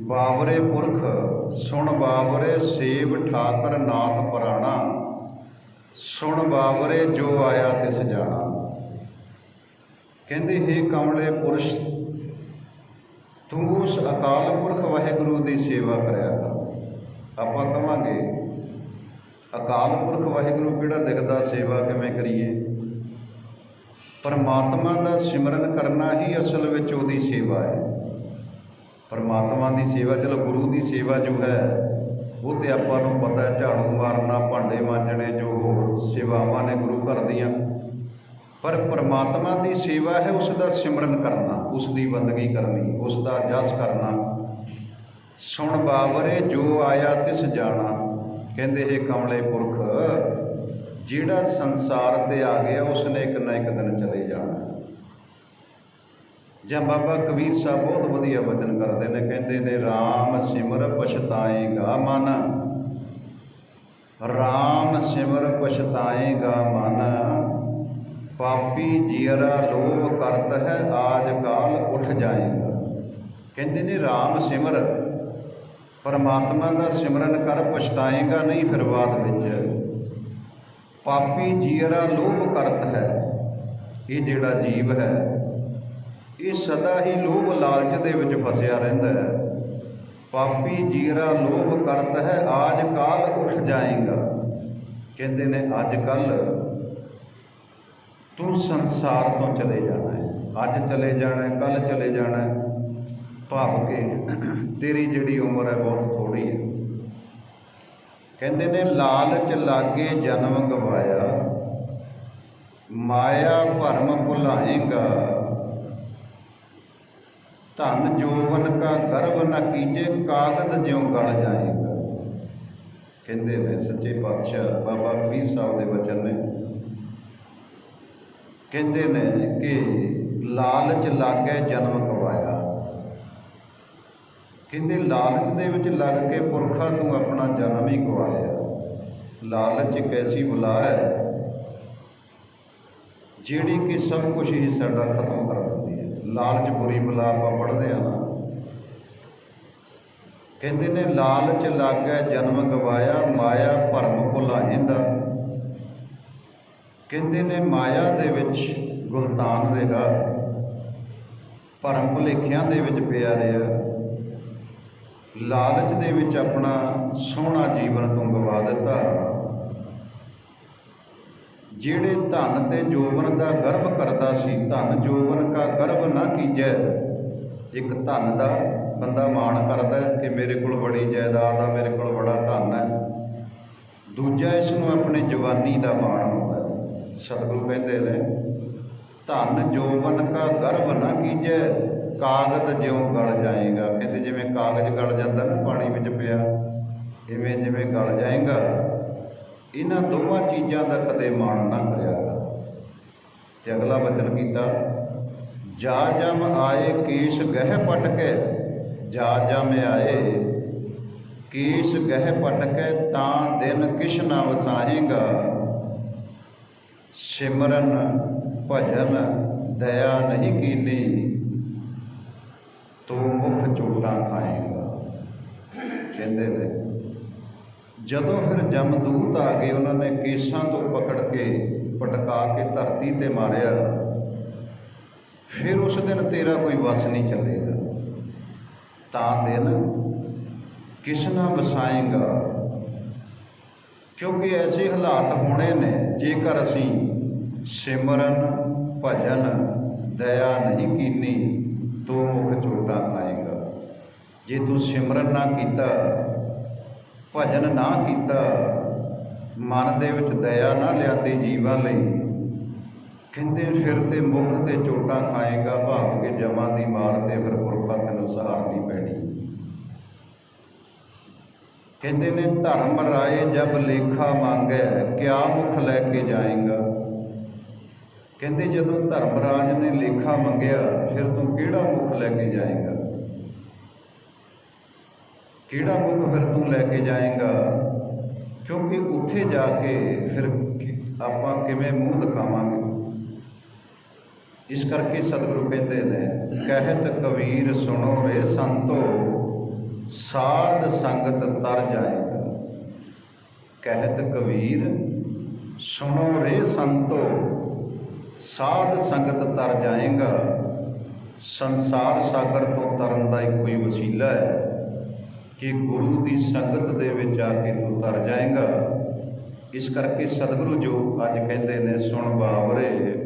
ਬਾਬਰੇ ਪੁਰਖ, ਸੁਣ ਬਾਬਰੇ ਸੇਵ ਠਾਕਰ ਨਾਥ ਪੁਰਾਣਾ। ਸੁਣ ਬਾਬਰੇ ਜੋ ਆਇਆ ਤਿਸ ਜਾਣਾ। ਕਹਿੰਦੇ हे ਕਮਲੇ ਪੁਰਸ਼, ਤੂੰ ਉਸ ਅਕਾਲ ਪੁਰਖ ਵਾਹਿਗੁਰੂ ਦੀ ਸੇਵਾ ਕਰਿਆ ਕਰ। ਆਪਾਂ ਕਵਾਂਗੇ, ਅਕਾਲ ਪੁਰਖ ਵਾਹਿਗੁਰੂ ਕਿਹੜਾ ਦਿਖਦਾ ਸੇਵਾ ਕਿਵੇਂ ਕਰੀਏ? ਪਰਮਾਤਮਾ ਦਾ ਸਿਮਰਨ ਕਰਨਾ ਹੀ ਅਸਲ ਵਿੱਚ ਉਹਦੀ ਸੇਵਾ ਹੈ। ਪਰਮਾਤਮਾ ਦੀ ਸੇਵਾ, ਚਲੋ ਗੁਰੂ ਦੀ ਸੇਵਾ ਜੋ ਹੈ, ਉਹ ਤੇ ਆਪਾਂ ਨੂੰ ਪਤਾ ਹੈ, ਝਾੜੂ ਮਾਰਨਾ, ਭਾਂਡੇ ਮਾਂਜਣੇ, ਜੋ ਸੇਵਾਵਾਂ ਨੇ ਗੁਰੂ ਘਰ ਦੀਆਂ। ਪਰ ਪਰਮਾਤਮਾ ਦੀ ਸੇਵਾ ਹੈ, ਉਸ ਦਾ ਸਿਮਰਨ ਕਰਨਾ, ਉਸ ਦੀ ਬੰਦਗੀ ਕਰਨੀ, ਉਸ ਦਾ ਜਸ ਕਰਨਾ। ਸੁਣ ਬਾਵਰੇ, ਜੋ ਆਇਆ ਤਿਸ ਜਾਣਾ। ਕਹਿੰਦੇ ਇਹ ਕਮਲੇ ਪੁਰਖ, ਜਿਹੜਾ ਸੰਸਾਰ ਤੇ ਆ ਗਿਆ, ਉਸਨੇ ਇੱਕ ਨਾ ਇੱਕ ਦਿਨ ਚਲੇ ਜਾਣਾ। ਜਾਂ ਬਾਬਾ ਕਬੀਰ ਸਾਹਿਬ ਬਹੁਤ ਵਧੀਆ ਵਚਨ ਕਰਦੇ ਨੇ, ਕਹਿੰਦੇ ਨੇ RAM ਸਿਮਰ ਪਛਤਾਏਗਾ ਮਨ। RAM ਸਿਮਰ ਪਛਤਾਏਗਾ ਮਨ। ਪਾਪੀ ਜੀਰਾ ਲੋਭ ਕਰਤ ਹੈ, ਆਜ ਕਾਲ ਉੱਠ ਜਾਏਗਾ। ਕਹਿੰਦੇ ਨੇ RAM ਸਿਮਰ, ਪਰਮਾਤਮਾ ਦਾ ਸਿਮਰਨ ਕਰ, ਪਛਤਾਏਗਾ ਨਹੀਂ ਫਿਰ ਬਾਅਦ ਵਿੱਚ। ਪਾਪੀ ਜੀਰਾ ਲੋਭ ਕਰਤ ਹੈ, ਇਹ ਜਿਹੜਾ ਜੀਵ ਹੈ ਇਹ ਸਦਾ ਹੀ ਲੋਭ ਲਾਲਚ ਦੇ ਵਿੱਚ ਫਸਿਆ ਰਹਿੰਦਾ ਹੈ। ਪਾਪੀ ਜੀਰਾ ਲੋਭ ਕਰਤ ਹੈ, ਆਜ ਕਾਲ ਉੱਠ ਜਾਏਗਾ। ਕਹਿੰਦੇ ਨੇ, ਅੱਜ ਕੱਲ ਤੂੰ ਸੰਸਾਰ ਤੋਂ ਚਲੇ ਜਾਣਾ ਹੈ। ਅੱਜ ਚਲੇ ਜਾਣਾ ਹੈ, ਕੱਲ ਚਲੇ ਜਾਣਾ ਹੈ। ਭਾਵ ਕੇ ਤੇਰੀ ਜਿਹੜੀ ਉਮਰ ਹੈ, ਬਹੁਤ ਥੋੜੀ ਹੈ। ਕਹਿੰਦੇ ਨੇ, ਲਾਲਚ ਲਾਗੇ ਜਨਮ ਗਵਾਇਆ, ਮਾਇਆ ਭਰਮ ਭੁਲਾਏਗਾ। ਧਨ ਜੋਵਨ ਕਾ ਗਰਭ ਨ ਕੀਜੇ, ਕਾਗਦ ਜਿਉ ਗਲ ਜਾਏਗਾ ਕਹਿੰਦੇ ਨੇ ਸੱਚੇ ਪਾਤਸ਼ਾਹ ਬਾਬਾ ਪੀਰ ਸਾਹਿਬ ਦੇ ਵਚਨ ਨੇ। ਕਹਿੰਦੇ ਨੇ ਕਿ ਲਾਲਚ ਲਾਗੇ ਜਨਮ ਕਵਾਇਆ। ਕਹਿੰਦੇ ਲਾਲਚ ਦੇ ਵਿੱਚ ਲੱਗ ਕੇ ਪੁਰਖਾ ਤੂੰ ਆਪਣਾ ਜਨਮ ਹੀ ਗਵਾ ਲਾਲਚ ਇੱਕ ਐਸੀ ਬਲਾ ਹੈ, ਜਿਹੜੀ ਕਿ ਸਭ ਕੁਝ ਹੀ ਸਾਡਾ ਖਤਮ ਕਰ ਲਾਲਚ ਬੁਰੀ ਬਲਾ ਆਪਾਂ ਪੜ੍ਹਦੇ ਆ ਨਾ। ਕਹਿੰਦੇ ਨੇ, ਲਾਲਚ ਲਾਗੈ ਜਨਮ ਗਵਾਇਆ, ਮਾਇਆ ਭਰਮ ਭੁਲਾਹਿੰਦਾ ਕਹਿੰਦੇ ਨੇ, ਮਾਇਆ ਦੇ ਵਿੱਚ ਗੁਲਤਾਨ ਰਿਹਾ ਭਰਮ ਭੁਲੇਖਿਆਂ ਦੇ ਵਿੱਚ ਪਿਆ ਰਿਹਾ। ਲਾਲਚ ਦੇ ਵਿੱਚ ਆਪਣਾ ਸੋਹਣਾ ਜੀਵਨ ਤੂੰ ਗਵਾ ਦਿੱਤਾ। ਜਿਹੜੇ ਧਨ ਤੇ ਜੋਵਨ ਦਾ ਗਰਭ ਕਰਦਾ ਸੀ, ਧਨ ਜੋਵਨ ਕਾ ਗਰਭ ਨਾ ਕੀਜੈ। ਇੱਕ ਧਨ ਦਾ ਬੰਦਾ ਮਾਣ ਕਰਦਾ ਕਿ ਮੇਰੇ ਕੋਲ ਬੜੀ ਜਾਇਦਾਦ ਆ, ਮੇਰੇ ਕੋਲ ਬੜਾ ਧਨ ਹੈ। ਦੂਜਾ ਇਸ ਨੂੰ ਆਪਣੀ ਜਵਾਨੀ ਦਾ ਮਾਣ ਹੁੰਦਾ ਹੈ। ਸਤਿਗੁਰੂ ਕਹਿੰਦੇ ਨੇ, ਧਨ ਜੋਵਨ ਕਾ ਗਰਭ ਨਾ ਕੀਜੈ ਕਾਗਜ਼ ਜਿਉਂ ਗਲ ਜਾਏਗਾ। ਕਹਿੰਦੇ ਜਿਵੇਂ ਕਾਗਜ਼ ਗਲ ਜਾਂਦਾ ਨਾ, ਪਾਣੀ ਵਿੱਚ ਪਿਆ, ਇਵੇਂ ਜਿਵੇਂ ਗਲ ਜਾਏਗਾ। ਇਹਨਾਂ ਦੋਵਾਂ ਚੀਜ਼ਾਂ ਦਾ ਕਦੇ ਮਾਣ ਨਾ ਕਰਿਆ ਕਰ। ਤੇ ਅਗਲਾ ਵਚਨ ਕੀਤਾ, ਜਾ ਜਮ ਆਏ ਕੇਸ਼ ਗਹਿ ਪਟ ਕੇ, ਜਾ ਜਮ ਆਏ ਕੇਸ਼ ਗਹਿ ਪਟ ਕੇ, ਤਾਂ ਦਿਨ ਕਿਛ ਨਾ ਵਸਾਹੇਗਾ ਸਿਮਰਨ ਭਜਨ ਦਇਆ ਨਹੀਂ ਕੀਨੀ, ਤੂੰ ਮੁਖ ਚੋਟਾਂ ਖਾਏਗਾ। ਕਹਿੰਦੇ ਨੇ ਜਦੋਂ ਫਿਰ ਜਮਦੂਤ ਆ ਗਏ ਉਹਨਾਂ ਨੇ ਕੇਸਾਂ ਤੋਂ ਪਕੜ ਕੇ ਪਟਕਾ ਕੇ ਧਰਤੀ ਤੇ ਮਾਰਿਆ, ਫਿਰ ਉਸ ਦਿਨ ਤੇਰਾ ਕੋਈ ਵਸ ਨਹੀਂ ਚੱਲੇਗਾ। ਤਾਂ ਦਿਨ ਕਿਸ ਨਾ ਵਸਾਏਗਾ? ਕਿਉਂਕਿ ਐਸੇ ਹਾਲਾਤ ਹੋਣੇ ਨੇ ਜੇਕਰ ਅਸੀਂ ਸਿਮਰਨ, ਭਜਨ, ਦਇਆ ਨਹੀਂ ਕੀਨੀ, ਤੂੰ ਮੁਖ ਝੂਟਾ ਖਾਏਗਾ ਜੇ ਤੂੰ ਸਿਮਰਨ ਨਾ ਕੀਤਾ ਭਜਨ ਨਾ ਕੀਤਾ, ਮਨ ਦੇ ਵਿੱਚ ਦਇਆ ਨਾ ਲਿਆਂਦੀ ਜੀਵਾਂ ਲਈ। ਕਹਿੰਦੇ, ਫਿਰ ਤੇ ਮੁਖ ਤੇ ਚੋਟਾਂ ਖਾਏਗਾ ਭਾਗ ਕੇ ਜਮਾਂ ਦੀ ਮਾਰ ਤੇ ਫਿਰ ਪੁਰਖਾ ਤੈਨੂੰ ਸਹਾਰਨੀ ਪੈਣੀ। ਕਹਿੰਦੇ ਨੇ, ਧਰਮ ਰਾਏ ਜਬ ਲੇਖਾ ਮੰਗੈ, ਕਿਆ ਮੁਖ ਲੈ ਕੇ ਜਾਏਗਾ? ਕਹਿੰਦੇ, ਜਦੋਂ ਧਰਮ ਰਾਜ ਨੇ ਲੇਖਾ ਮੰਗਿਆ, ਫਿਰ ਤੂੰ ਕਿਹੜਾ ਮੁਖ ਲੈ ਕੇ ਜਾਏਗਾ? ਕਿਹੜਾ ਮੁਖ ਫਿਰ ਤੂੰ ਲੈ ਕੇ ਜਾਏਗਾ? ਕਿਉਂਕਿ ਉੱਥੇ ਜਾ ਕੇ ਫਿਰ ਆਪਾਂ ਕਿਵੇਂ ਮੂੰਹ ਦਿਖਾਵਾਂਗੇ? ਇਸ ਕਰਕੇ ਸਤਿਗੁਰੂ ਕਹਿੰਦੇ ਨੇ, ਕਹਿਤ ਕਬੀਰ ਸੁਣੋ ਰੇ ਸੰਤੋ, ਸਾਧ ਸੰਗਤ ਤਰ ਜਾਏਗਾ। ਕਹਿਤ ਕਬੀਰ ਸੁਣੋ ਰੇ ਸੰਤੋ, ਸਾਧ ਸੰਗਤ ਤਰ ਜਾਏਗਾ। ਸੰਸਾਰ ਸਾਗਰ ਤੋਂ ਤਰਨ ਦਾ ਇੱਕੋ ਹੀ ਵਸੀਲਾ ਹੈ। ਕਿ ਗੁਰੂ ਦੀ ਸੰਗਤ ਦੇ ਵਿੱਚ ਆ ਕੇ ਤੂੰ ਤਰ ਜਾਏਗਾ। ਇਸ ਕਰਕੇ ਸਤਿਗੁਰੂ ਜੋ ਅੱਜ ਕਹਿੰਦੇ ਨੇ, ਸੁਣ ਬਾਬਰੇ